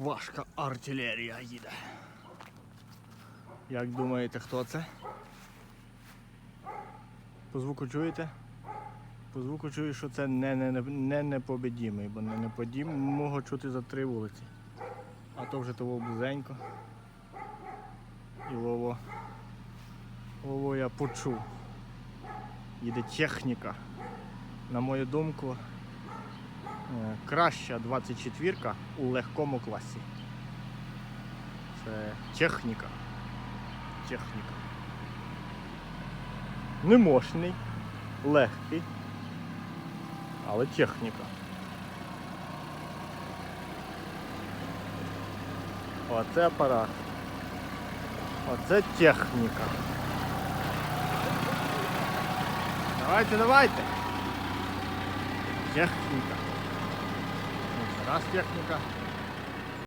Важка артилерія їде. Як думаєте, хто це? По звуку чуєте? По звуку чую, що це не, не, не, не непобідімий, бо не неподімого чути за три вулиці. А то вже того близенько. І Вово. Вово я почув. Їде техніка. На мою думку, краща 24-ка у легкому класі. Це техніка. Техніка. Не мощний, легкий, але техніка. Оце апарат. Оце техніка. Давайте, давайте. Техніка. Раз техніка.